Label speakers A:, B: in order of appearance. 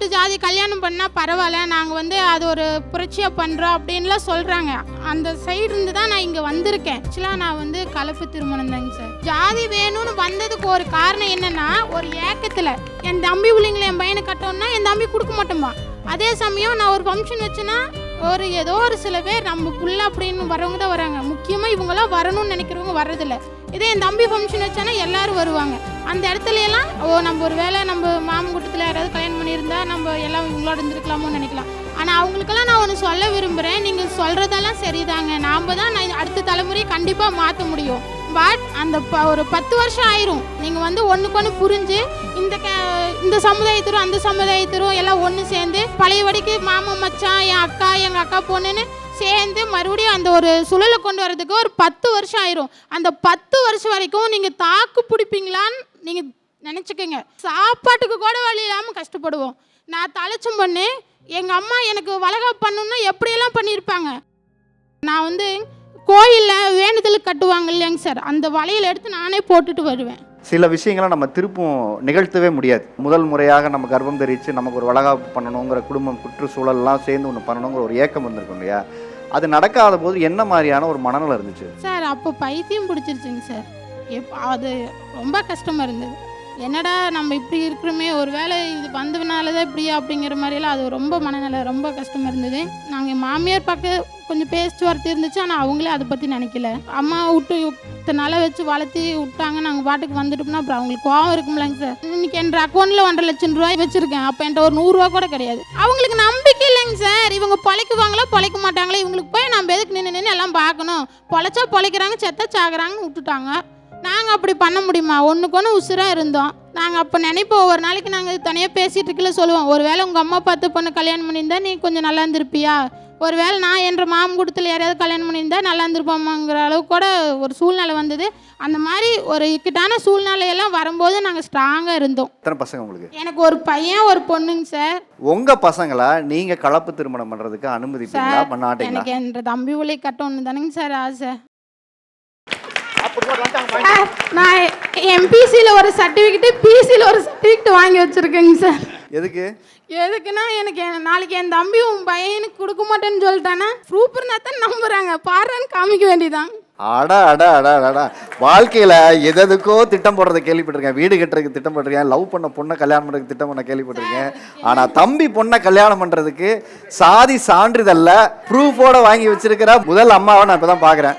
A: விட்டு ஜாதி கல்யாணம் பண்ணால் பரவாயில்ல நாங்கள் வந்து அது ஒரு புரட்சியாக பண்ணுறோம் அப்படின்லாம் சொல்கிறாங்க அந்த சைடு இருந்து தான் நான் இங்கே வந்திருக்கேன். ஆக்சுவலாக நான் வந்து கலப்பு திருமணம் தாங்க சார். ஜாதி வேணும்னு வந்ததுக்கு ஒரு காரணம் என்னன்னா ஒரு ஏக்கத்தில் என் தம்பி பிள்ளைங்களை என் பையனை கட்டணும்னா என் தம்பி கொடுக்க மாட்டோமா அதே சமயம் நான் ஒரு ஃபங்க்ஷன் வச்சேன்னா ஒரு ஏதோ ஒரு சில பேர் நம்ம புள்ள அப்படின்னு வரவங்க தான் வராங்க. முக்கியமாக இவங்களாம் வரணும்னு நினைக்கிறவங்க வர்றதில்ல. இதே என் தம்பி ஃபங்க்ஷன் வச்சானா எல்லாரும் வருவாங்க. அந்த இடத்துல எல்லாம் ஓ நம்ம ஒரு வேளை நம்ம மாமன் கூட்டத்தில் யாராவது கல்யாணம் பண்ணியிருந்தா நம்ம எல்லாம் இவங்களோட இருந்திருக்கலாமோ நினைக்கலாம். ஆனால் அவங்களுக்கெல்லாம் நான் ஒன்று சொல்ல விரும்புகிறேன் நீங்கள் சொல்கிறதெல்லாம் சரிதாங்க. நாம் தான் நான் அடுத்த தலைமுறையை கண்டிப்பாக மாற்ற முடியும். பட் அந்த ப ஒரு பத்து வருஷம் ஆயிரும். நீங்கள் வந்து ஒன்றுக்கு ஒன்று புரிஞ்சு இந்த க இந்த சமுதாயத்தரும் அந்த சமுதாயத்திலும் எல்லாம் ஒன்று சேர்ந்து பழையபடிக்கு மாமன் மச்சான் என் அக்கா எங்கள் அக்கா பொண்ணுன்னு சேர்ந்து மறுபடியும் அந்த ஒரு சுழலை கொண்டு வரதுக்கு ஒரு பத்து வருஷம் ஆயிரும். அந்த பத்து வருஷம் வரைக்கும் நீங்கள் தாக்கு பிடிப்பீங்களான்னு நீங்கள் நினச்சிக்கோங்க. சாப்பாட்டுக்கு கூட வழி இல்லாமல் கஷ்டப்படுவோம். நான் தலைச்சம் பண்ணு எங்கள் அம்மா எனக்கு வளகா பண்ணணும்னா எப்படியெல்லாம் பண்ணியிருப்பாங்க? நான் வந்து கோயிலில் வேண்டுதல் கட்டுவாங்க இல்லைங்க சார். அந்த வளையல் எடுத்து நானே போட்டுட்டு வருவேன்.
B: சில விஷயங்களை நம்ம திருப்பும் நிகழ்த்தவே முடியாது. முதல் முறையாக நம்ம கர்ப்பம் தெரிவித்து நமக்கு ஒரு வளகாப்பு பண்ணணுங்கிற குடும்பம் சுற்றுச்சூழல்லாம் சேர்ந்து ஒன்று பண்ணணுங்கிற ஒரு ஏக்கம் இருந்திருக்கும் இல்லையா? அது நடக்காத போது என்ன மாதிரியான ஒரு மனநிலை இருந்துச்சு?
A: சார் அப்போ பைத்தியம் பிடிச்சிருச்சுங்க சார். எப் அது ரொம்ப கஷ்டமாக இருந்தது. என்னடா நம்ம இப்படி இருக்கிறோமே? ஒரு வேளை இது வந்ததுனால தான் இப்படியா அப்படிங்கிற மாதிரிலாம் அது ரொம்ப மனநிலை ரொம்ப கஷ்டமாக இருந்தது. நாங்கள் மாமியார் பக்கம் கொஞ்சம் பேச்சுவார்த்தை இருந்துச்சு ஆனால் அவங்களே அதை பற்றி நினைக்கல. அம்மா விட்டு இத்தனை வச்சு வளர்த்தி விட்டாங்க நாங்கள் பாட்டுக்கு வந்துட்டோம்னா அப்புறம் அவங்களுக்கு கோவம் இருக்கும்லங்க சார். இன்னைக்கு என் அக்கௌண்ட்டில் ஒன்றரை லட்சம் ரூபாய் வச்சுருக்கேன். அப்போ என்கிட்ட ஒரு நூறுரூவா கூட கிடையாது. அவங்களுக்கு நம்பிக்கை இல்லைங்க சார். இவங்க பொழைக்குவாங்களா பழைக்க மாட்டாங்களா? இவங்களுக்கு போய் நம்ம எதுக்கு நின்று நின்று எல்லாம் பார்க்கணும். பொழைச்சா பொழைக்கிறாங்க செத்த சாகுறாங்கன்னு விட்டுட்டாங்க. நாங்கள் அப்படி பண்ண முடியுமா? ஒன்றுக்கு ஒன்று உசுராக இருந்தோம். நாங்கள் அப்போ நினைப்போம் ஒரு நாளைக்கு நாங்கள் தனியாக பேசிகிட்டு இருக்கல சொல்லுவோம். ஒரு வேளை உங்கள் அம்மா பார்த்து பொண்ணு கல்யாணம் பண்ணியிருந்தா நீ கொஞ்சம் நல்லா இருந்திருப்பியா? ஒரு வேளை நான் என்ற மாமன் கூட்டத்தில் யாரையாவது கல்யாணம் பண்ணியிருந்தா நல்லா இருந்திருப்போமாங்கிற அளவுக்கு கூட ஒரு சூழ்நிலை வந்தது. அந்த மாதிரி ஒரு இக்கட்டான சூழ்நிலையெல்லாம் வரும்போது நாங்கள் ஸ்ட்ராங்காக இருந்தோம்.
B: எத்தனை பசங்க உங்களுக்கு?
A: எனக்கு ஒரு பையன் ஒரு பொண்ணுங்க சார்.
B: உங்க பசங்களா? நீங்க கலப்பு திருமணம் பண்றதுக்கு அனுமதிப்பீங்களா பண்ண மாட்டீங்களா
A: எனக்கு என்ற தம்பி உலை கட்டணும் தானேங்க சார் ஆசை. சார், நான் எம்பிசியில் ஒரு சர்டிஃபிகேட்டு பிசியில் ஒரு சர்டிஃபிகேட் வாங்கி வச்சுருக்கேங்க சார்
B: எதுக்கு?
A: எதுக்குன்னா எனக்கு என் நாளைக்கு என் தம்பி உன் பையனுக்கு கொடுக்க மாட்டேன்னு சொல்லிட்டானா இருந்தால் தான் நம்புறாங்க. பாடுறான்னு காமிக்க வேண்டியதான்
B: அட அட அட அட வாழ்க்கையில எது எதுக்கோ திட்டம் போடுறத கேள்விப்பட்டிருக்கேன். வீடு கட்டுறதுக்கு திட்டம் போட்டிருக்கேன். லவ் பண்ண பொண்ணை கல்யாணம் பண்ணுறதுக்கு திட்டம் பண்ண கேள்விப்பட்டிருக்கேன். ஆனா தம்பி பொண்ணை கல்யாணம் பண்றதுக்கு சாதி சான்றிதழ்ல ப்ரூஃபோட வாங்கி வச்சிருக்கிற முதல் அம்மாவை நான் இப்பதான் பாக்குறேன்.